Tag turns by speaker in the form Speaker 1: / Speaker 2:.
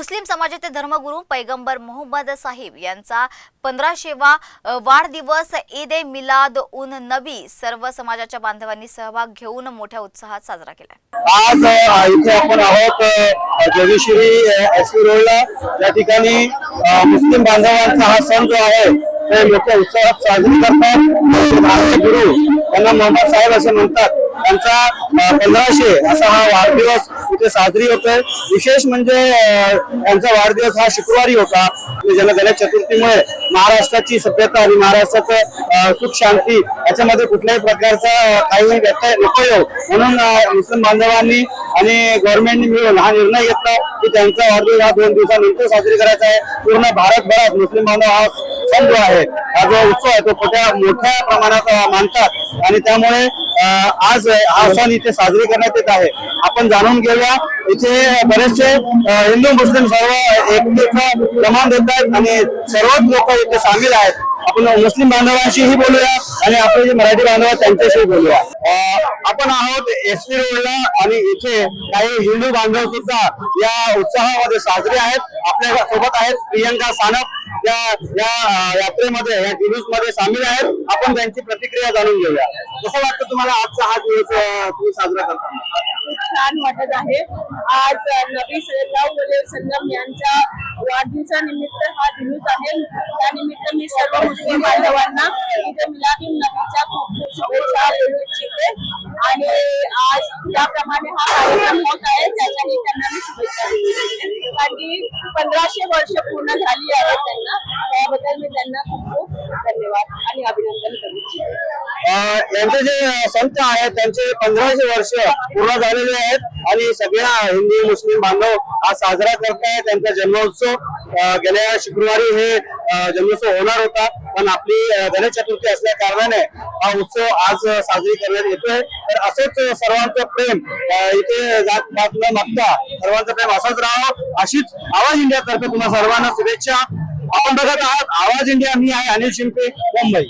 Speaker 1: मुस्लिम समाजाचे धर्मगुरू पैगंबर मोहम्मद साहिब यांचा पंधराशेवा वाढदिवस ईद ए मिलाद उन नबी सर्व समाजाच्या बांधवांनी सहभाग घेऊन मोठ्या उत्साहात साजरा केला.
Speaker 2: आज इथे आपण आहोत अ, एस रोडला. या ठिकाणी मुस्लिम बांधवांचा हा सण जो आहे ते लोक उत्साहात साजरी करतात. गुरु त्यांना मोहम्मद साहेब असे म्हणतात. त्यांचा पंधराशे असा हा वाढदिवस इथे साजरी होतोय. विशेष म्हणजे त्यांचा वाढदिवस हा शुक्रवारी होता. आणि ज्याला गणेश चतुर्थीमुळे महाराष्ट्राची सभ्यता आणि महाराष्ट्राचं सुख शांती याच्यामध्ये कुठल्याही प्रकारचा अ, काही व्यत्यय नको येऊ. म्हणून मुस्लिम बांधवांनी आणि गव्हर्नमेंटने मिळून हा निर्णय घेतला की त्यांचा वाढदिवस हा दोन दिवसानंतर साजरी करायचा आहे. पूर्ण भारतभरात मुस्लिम बांधव हा सण जो आहे. हा जो उत्सव आहे तो मोठ्या मोठ्या प्रमाणात मानतात. आणि त्यामुळे आज हा सण इथे साजरी करण्यात येत आहे. आपण जाणून घेऊया इथे बरेचसे हिंदू मुस्लिम सर्व एकतेचं प्रमाण देत आहेत आणि सर्वच लोक इथे सामील आहेत. आपण मुस्लिम बांधवांशीही बोलूया आणि आपले जे मराठी बांधव आहेत त्यांच्याशी बोलूया. आपण आहोत एस टी रोडला आणि इथे काही हिंदू बांधव सुद्धा या उत्साहामध्ये साजरे आहेत. आपल्यासोबत आहेत प्रियंका सानप. या या यात्रेमध्ये या जुलूसमध्ये सामील आहेत. आपण त्यांची प्रतिक्रिया जाणून घेऊया. कसं वाटतं तुम्हाला आजचा हा दिवस तुम्ही साजरा करताना?
Speaker 3: छान वाटत आहे. आज नबी सल्लल्लाहु संगम यांच्या वाढदिवसानिमित्त हा दिवस आहे. त्यानिमित्त मी सर्व मुस्लिम बांधवांना इथे मिलादी नबीच्या आणि आज ज्याप्रमाणे हा कार्यक्रम होत आहे त्याच्याही त्यांना मी शुभेच्छा कारण की पंधराशे वर्ष पूर्ण झाली आहेत त्यांना. त्याबद्दल मी त्यांना खूप खूप धन्यवाद आणि अभिनंदन करू
Speaker 2: यांचे जे संत आहेत त्यांचे पंधराशे वर्ष पूर्ण झालेले आहेत. आणि सगळ्या हिंदू मुस्लिम बांधव हा साजरा करत आहेत त्यांचा जन्मोत्सव गेल्या शुक्रवारी हे जन्मोत्सव होणार होता. पण आपली गणेश चतुर्थी असल्या कारणाने हा उत्सव आज साजरी करण्यात येतोय. तर असंच सर्वांचं प्रेम इथे जात पात न मागता सर्वांचं प्रेम असंच राहावं अशीच आवाज इंडिया करतो तुम्हाला सर्वांना शुभेच्छा. आपण बघत आहात आवाज इंडिया मी आहे अनिल शिंपे मुंबई.